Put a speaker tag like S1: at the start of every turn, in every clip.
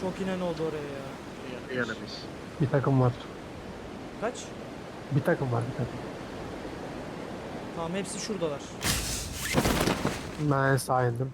S1: çok inen oldu oraya ya.
S2: enemies.
S3: Bir takım var.
S1: Kaç?
S3: Bir takım var bir takım.
S1: Tamam hepsi şuradalar.
S3: Ben en sağa indim.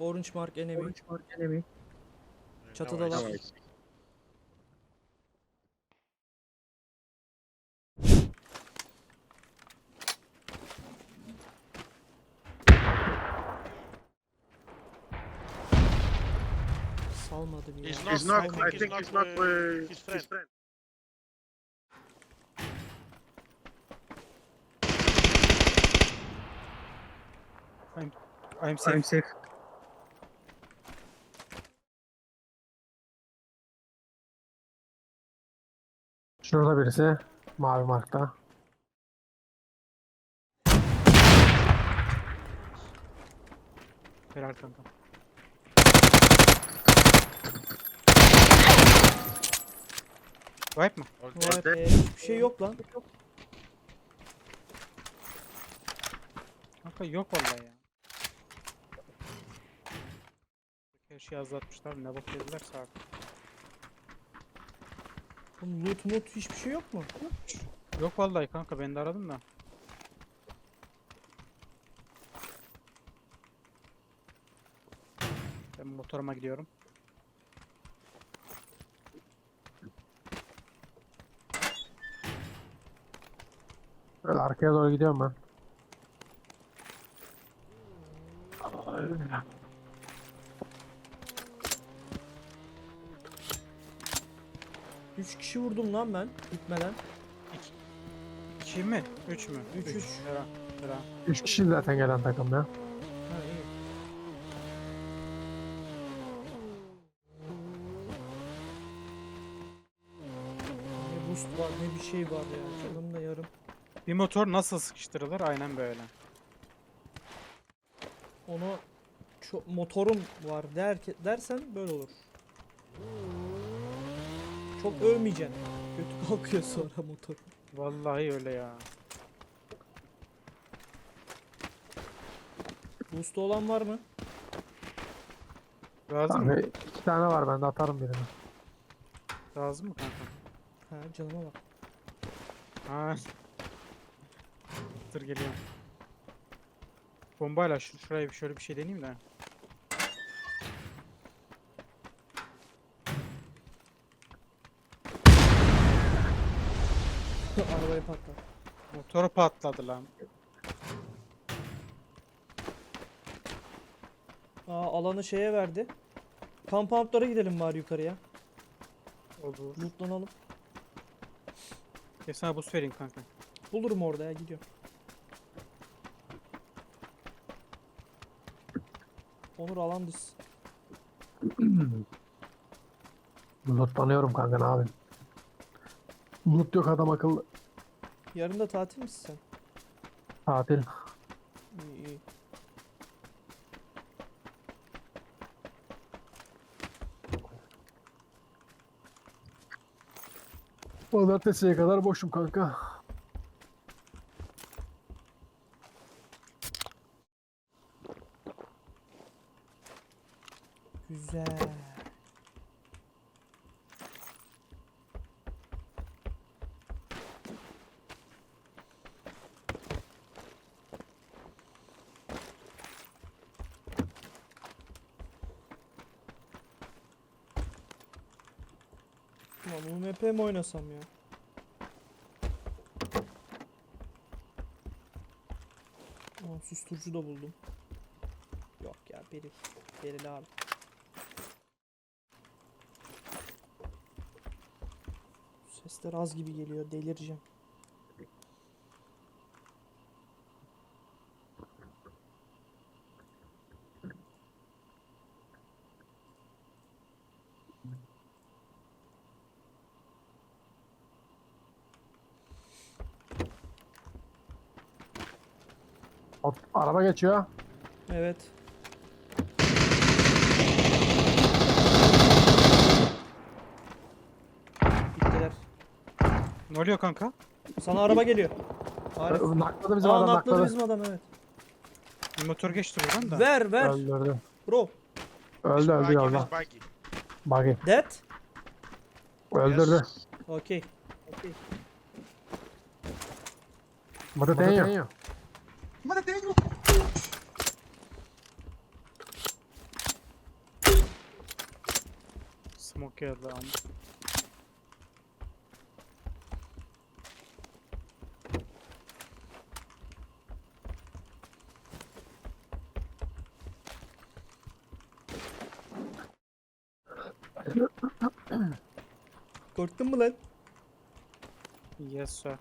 S1: Orange mark enemy.
S2: Orange mark enemy.
S1: Çatıdalar.
S2: Now I see.
S1: Salmadı bir ya.
S4: He's not,
S2: not,
S4: I think,
S2: I think
S4: not,
S2: he's not
S4: with
S2: with
S4: his
S2: his
S4: friend.
S2: friend.
S5: I'm safe.
S2: I'm safe.
S3: Şurada birisi. Mavi markta.
S5: Helal kanka. Wipe mı?
S1: Vay be, hiçbir şey yok lan.
S5: Kanka yok vallahi ya. Her şeyi azaltmışlar. Ne bok yedilerse artık.
S1: Oğlum loot mut hiçbir şey yok mu?
S5: Yok vallahi kanka ben de aradım da. Ben motoruma gidiyorum.
S3: Böyle arkaya doğru gidiyorum ben.
S1: Üç kişi vurdum lan ben gitmeden.
S5: İki mi? Üç mü?
S1: Üç, üç.
S5: Bera, bera.
S3: Üç kişi zaten gelen takım ya.
S1: Ha iyi. Ne boost var ne bir şey var ya. Canım da yarım.
S5: Bir motor nasıl sıkıştırılır? Aynen böyle.
S1: Onu çok motorum var der dersen böyle olur. Çok övmeyeceksin. Kötü kalkıyor sonra motor.
S5: Vallahi öyle ya.
S1: Boost olan var mı?
S5: Lazım mı?
S3: Abi, iki tane var bende atarım birini.
S5: Lazım mı kanka?
S1: Ha canıma bak.
S5: Ha. Dur geliyorum. Bombayla şu şuraya bir şöyle bir şey deneyeyim de.
S1: Arabayı patlat.
S5: Motoru patladı lan.
S1: Aa alanı şeye verdi. Compoundlara gidelim bari yukarıya.
S5: Olur.
S1: Lootlanalım.
S5: Ya sana vereyim kanka.
S1: Bulurum orada ya gidiyorum. Onur alan dışı.
S3: Lootlanıyorum kanka ne yapayım. Loot yok adam akıllı.
S1: Yarın da tatil misin sen?
S3: Tatil.
S1: İyi iyi.
S3: Pazartesiye kadar boşum kanka.
S1: Güzel. Ulan UMP mi oynasam ya? Aa, susturucu da buldum. Yok ya biri. Beril abi. Sesler az gibi geliyor. Delireceğim.
S3: Ot- Araba geçiyor.
S1: Evet. Gittiler.
S5: Ne oluyor kanka?
S1: Sana araba geliyor. Arif.
S3: Ö- Nakladı bizim
S1: Aa
S3: adam
S1: nakladı
S3: nakladı.
S1: bizim adam evet.
S5: Bir motor geçti buradan da.
S1: Ver ver.
S3: Öldürdü.
S1: Bro.
S3: Öldü öldü
S2: Buggy,
S3: yolda.
S2: this buggy.
S3: Buggy.
S1: Dead?
S3: Öldürdü.
S2: Yes.
S1: Okey.
S3: Mata tenho.
S5: Smoke geldi ama.
S1: Korktun mu lan?
S5: Yes sir.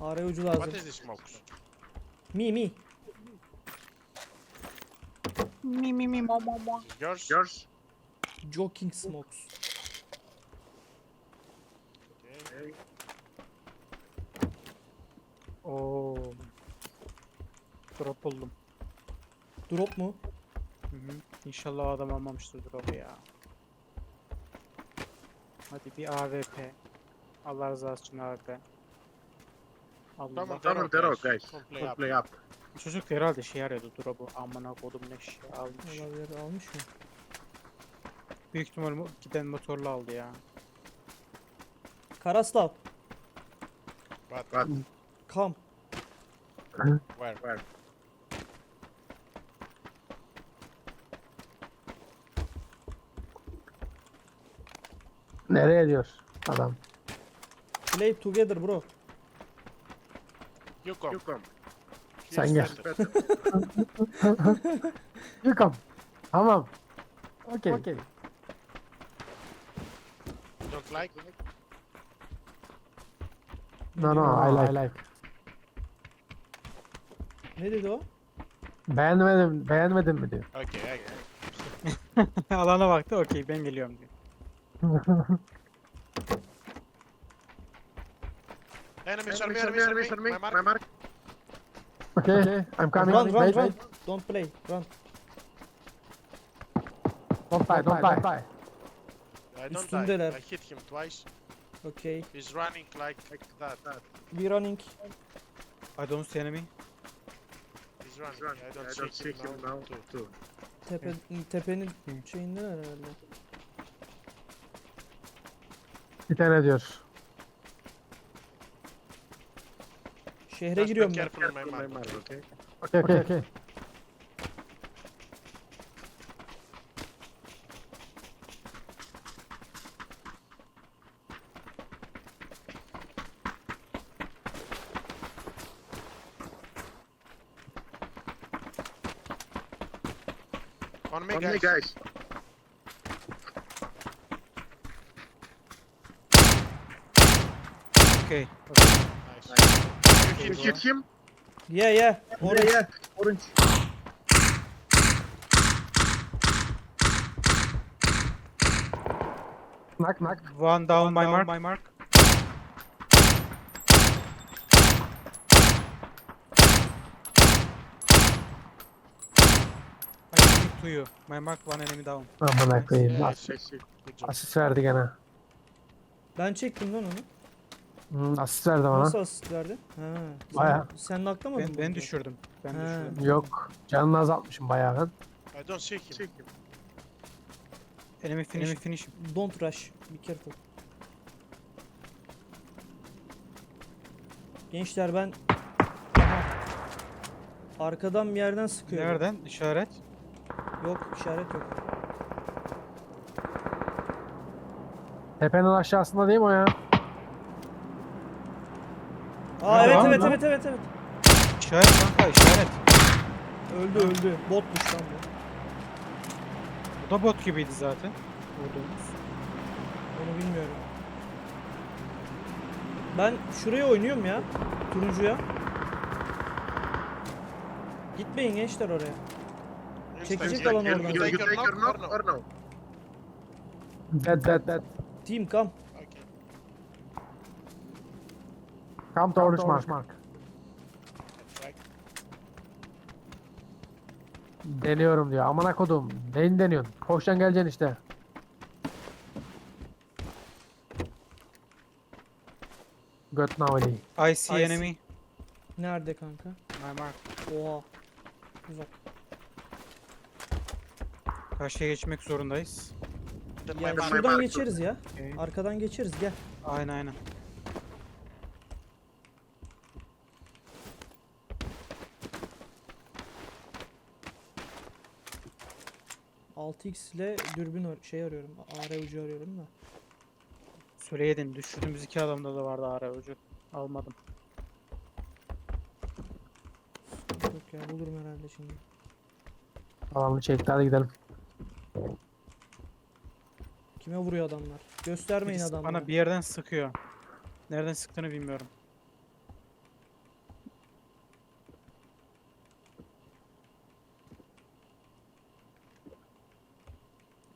S1: Arayucu
S2: What
S1: lazım.
S2: is this smokes?
S1: Mi mi.
S5: Mi mi mi mo mo mo.
S2: Yours? Yours.
S1: Joking smokes.
S2: Okay.
S5: Oo. Drop buldum.
S1: Drop mu?
S5: Hı hı. İnşallah o adam almamıştır drop'u ya. Hadi bir AWP. Allah rızası için AWP. Allah.
S2: Tamam,
S5: Tamam.
S2: they're okay. Don't play, play up.
S5: Çocuk herhalde şey arıyordu drop'u. Amına kodum ne şey almış.
S1: Olabilir almış mı?
S5: Büyük ihtimal mo- giden motorlu aldı ya.
S1: Karaslav.
S2: What? What?
S1: Come.
S2: Where? Where?
S3: Nereye diyor adam?
S1: Play together bro.
S2: You come. You come.
S3: Sen gel. Yıkam. Tamam. Okey.
S2: You don't like?
S3: No no I like. I like.
S1: Ne dedi o?
S3: Beğenmedim, beğenmedin mi diyor.
S2: Okay, okay.
S5: Alana baktı okey ben geliyorum diyor.
S2: Enemies are me, enemies are me. My mark. My mark.
S3: Okay, okay. I'm coming.
S1: Run run
S3: Wait,
S1: run.
S3: wait.
S1: Don't play. Run.
S3: Don't die, don't die. Don't die.
S2: I don't
S1: Üstündeler.
S2: die. I hit him twice.
S1: Okay.
S2: He's running like, like that. that.
S1: We running.
S5: I don't see enemy.
S2: He's running. I don't, see, him, now. Too. Too.
S1: Tepe, tepenin şeyinden herhalde.
S3: Bir tane diyor.
S1: Şehre
S2: Just
S1: giriyorum ben.
S2: careful on my mark. okay?
S3: Okay, okay, okay.
S2: On me,
S4: On
S2: guys.
S4: me, guys.
S5: Okay.
S2: Nice. Hit
S4: him?
S1: Yeah yeah. Oraya.
S4: Yeah, yeah. Orange.
S3: Knock, knock.
S5: One down my mark. My mark. I think to you. My mark one enemy down.
S3: Amına koyayım. Asist verdi gene.
S1: Ben çektim lan onu.
S3: Hmm, asist verdi bana.
S1: Nasıl asist verdi? Ha. Sen,
S3: Bayağı.
S1: sen naklamadın
S5: Ben,
S1: mı
S5: ben düşürdüm. Ben
S1: Ha.
S5: düşürdüm.
S3: Yok. Canını azaltmışım bayağı ben.
S2: I don't. See him.
S5: Enemy finish. Enemy finish.
S1: Don't rush. Be careful. Gençler ben Aha. Arkadan bir yerden sıkıyor.
S5: Nereden? İşaret.
S1: Yok işaret yok.
S3: Tepenin aşağısında değil mi o ya?
S1: Aa evet evet evet evet evet.
S5: İşaret kanka işaret.
S1: Öldü öldü. Botmuş lan bu.
S5: Bu da bot gibiydi zaten. Vurduğumuz.
S1: Onu bilmiyorum. Ben şuraya oynuyorum ya. Turuncuya. Gitmeyin gençler oraya. Çekecek alan oradan.
S2: You
S4: You,
S2: take
S4: you
S2: your knock or no?
S3: Dead, dead, dead.
S1: Team come.
S2: Okay.
S3: Come to orange mark.
S2: Right.
S3: Deniyorum diyor. Amına kodum. Neyin deniyorsun? Koşacaksın geleceksin işte. Göt navali.
S5: I see
S1: I
S5: enemy.
S1: Nerede kanka?
S5: My mark.
S1: Oha. Uzak.
S5: Karşıya geçmek zorundayız.
S2: Mark.
S1: şuradan geçeriz ya. Arkadan geçeriz gel.
S5: Aynen aynen.
S1: Altı x ile dürbün ar- şey arıyorum. AR ucu arıyorum da.
S5: Söyleyeydin düşürdüğümüz iki adamda da vardı ara ucu. Almadım.
S1: Yok ya bulurum herhalde şimdi.
S3: Alanı çekti hadi gidelim.
S1: Kime vuruyor adamlar? Göstermeyin
S5: Birisi
S1: adamları.
S5: Bana bir yerden sıkıyor. Nereden sıktığını bilmiyorum.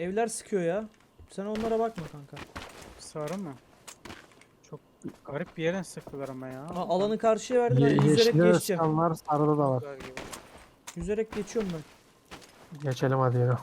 S1: Evler sıkıyor ya. Sen onlara bakma kanka.
S5: Sarı mı? Çok garip bir yerden sıktılar ama ya.
S1: Aa, alanı karşıya verdi ben
S3: Ye
S1: yüzerek geçeceğim.
S3: sarıda da var.
S2: Güzel gibi.
S1: Yüzerek geçiyorum ben.
S3: Geçelim hadi yürü.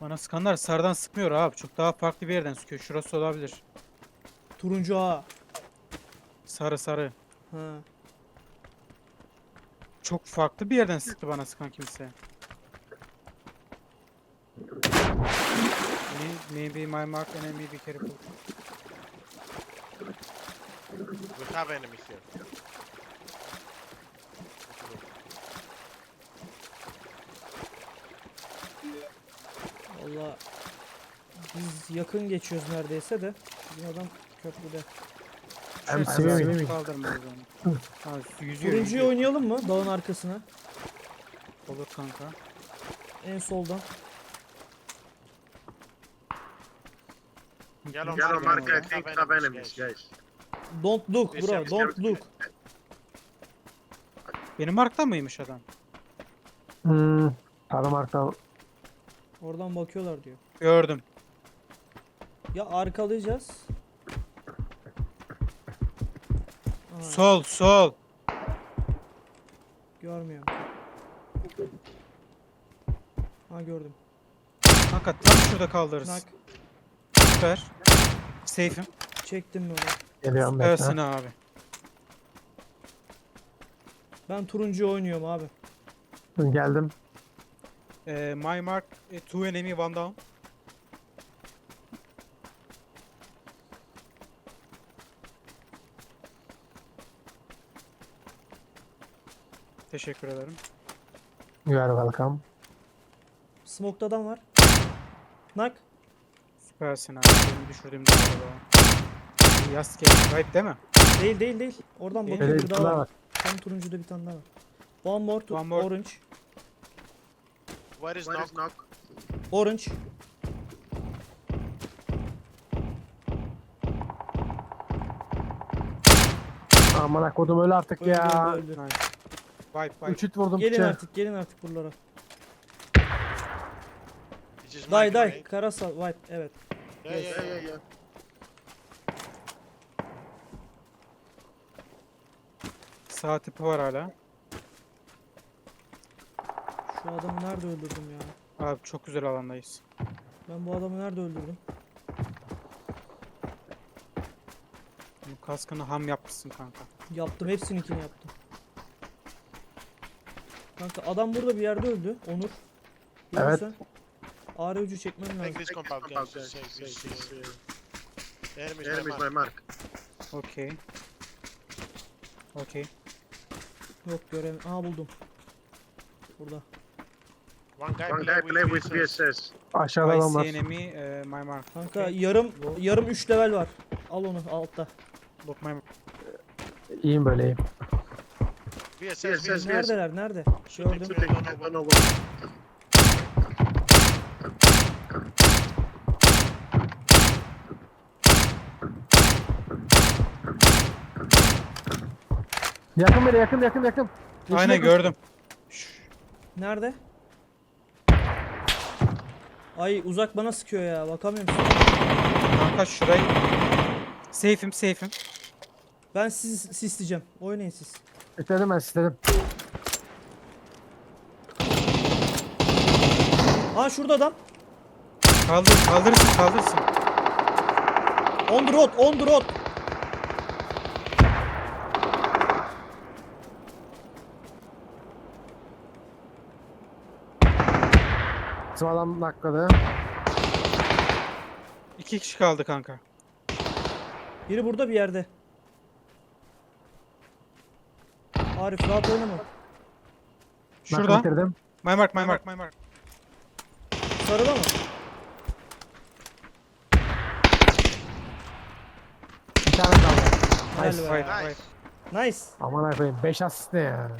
S5: Bana sıkanlar sarıdan sıkmıyor abi. Çok daha farklı bir yerden sıkıyor. Şurası olabilir.
S1: Turuncu A.
S5: Sarı sarı.
S1: Ha.
S5: Çok farklı bir yerden sıktı bana sıkan kimse. Maybe my mark enemy be careful.
S2: We have enemies here.
S1: Valla biz yakın geçiyoruz neredeyse de. Bizim adam köprüde.
S3: Simi mi?
S5: Kaldırmayız onu. Ha, yüzüyor,
S1: Turuncuyu
S5: yüzüyor.
S1: oynayalım mı? Dağın arkasına.
S5: Olur kanka.
S1: En soldan.
S2: Yellow,
S4: Yellow
S2: mark,
S4: mark, I think have enemies, guys.
S1: Don't look bro. Don't look.
S5: Benim markta mıymış adam?
S3: Hmm. Sarı markta
S1: Oradan bakıyorlar diyor.
S5: Gördüm.
S1: Ya arkalayacağız. Aa,
S5: Sol sol.
S1: görmüyorum. Ha gördüm.
S5: Kanka tam şurada kaldırırız.
S1: Nak.
S5: Süper. Safe'im.
S1: Çektim onu?
S3: geliyorum bekle.
S5: Süpersin abi.
S1: Ben turuncu oynuyorum abi.
S3: Geldim.
S5: Ee, my mark, e, two enemy, one down. Teşekkür ederim.
S3: You are welcome.
S1: Smoke'da adam var. Nak.
S5: Süpersin abi. Benim düşürdüğüm de araba. Yas Vibe değil mi?
S1: Değil değil değil. Oradan bakıyor bir daha var.
S3: var.
S1: Tam turuncuda bir tane daha var. One more,
S5: One more.
S1: orange.
S2: Where is knock?
S4: knock?
S1: Orange.
S3: Aman kodum öyle artık
S1: Öldü,
S3: ya.
S1: öldü, öldü.
S5: Nice. Vibe vibe.
S3: Üç hit vurdum
S1: Gelin
S3: piçe.
S1: artık, gelin artık buralara.
S2: This is my
S1: Day day.
S2: grenade.
S1: Karasal wipe. Evet.
S2: Yeah, yeah.
S4: yeah,
S2: yeah.
S5: Sağ tipi var hala.
S1: Şu adamı nerede öldürdüm ya?
S5: Abi çok güzel alandayız.
S1: Ben bu adamı nerede öldürdüm?
S5: Bu kaskını ham yapmışsın kanka.
S1: Yaptım. Hepsininkini yaptım. Kanka adam burada bir yerde öldü. Onur.
S3: Evet.
S1: Görürsen. Ağrı ucu çekmem
S2: Take
S1: lazım.
S2: this compound, guys. Save, save, save. The enemy is
S4: Enemy
S2: my
S4: is
S2: mark.
S4: my mark.
S5: Okey. Okey.
S1: Yok görem. Aha buldum. Burada.
S2: One guy
S4: One
S2: play
S4: guy play
S2: with
S4: with
S2: VSS.
S3: Aşağıda
S5: I
S3: adam
S5: see
S3: var.
S5: enemy, eh, my mark.
S1: Kanka
S5: Okey.
S1: yarım yarım 3 level var. Al onu altta.
S5: Look my
S3: İyiyim böyle iyiyim.
S2: VSS,
S4: VSS.
S2: VSS.
S1: Neredeler? Nerede?
S2: Shooting
S1: Gördüm.
S4: Shooting, I don't know what.
S3: Yakın beni yakın yakın yakın. Yeşil
S5: Aynen
S3: yakın.
S5: gördüm.
S1: Nerede? Ay uzak bana sıkıyor ya. Bakamıyorum.
S5: Kanka şurayı. Safe'im safe'im.
S1: Ben siz sisleyeceğim. Oynayın siz.
S3: İstedim ben istedim.
S1: Aa şurada adam.
S5: Kaldır kaldırırsın kaldırırsın.
S1: On the road, on the road.
S3: Bizim adam nakladı.
S5: İki kişi kaldı kanka.
S1: Biri burada bir yerde. Arif rahat oynama.
S5: Şurada.
S3: Bitirdim.
S5: My mark, my mark, my mark.
S1: Sarıda mı?
S3: Bir tane kaldı.
S1: Helal
S3: Nice.
S1: be.
S5: Fight,
S2: Nice.
S5: fight.
S1: Nice.
S3: Aman koyayım 5 asist ne ya.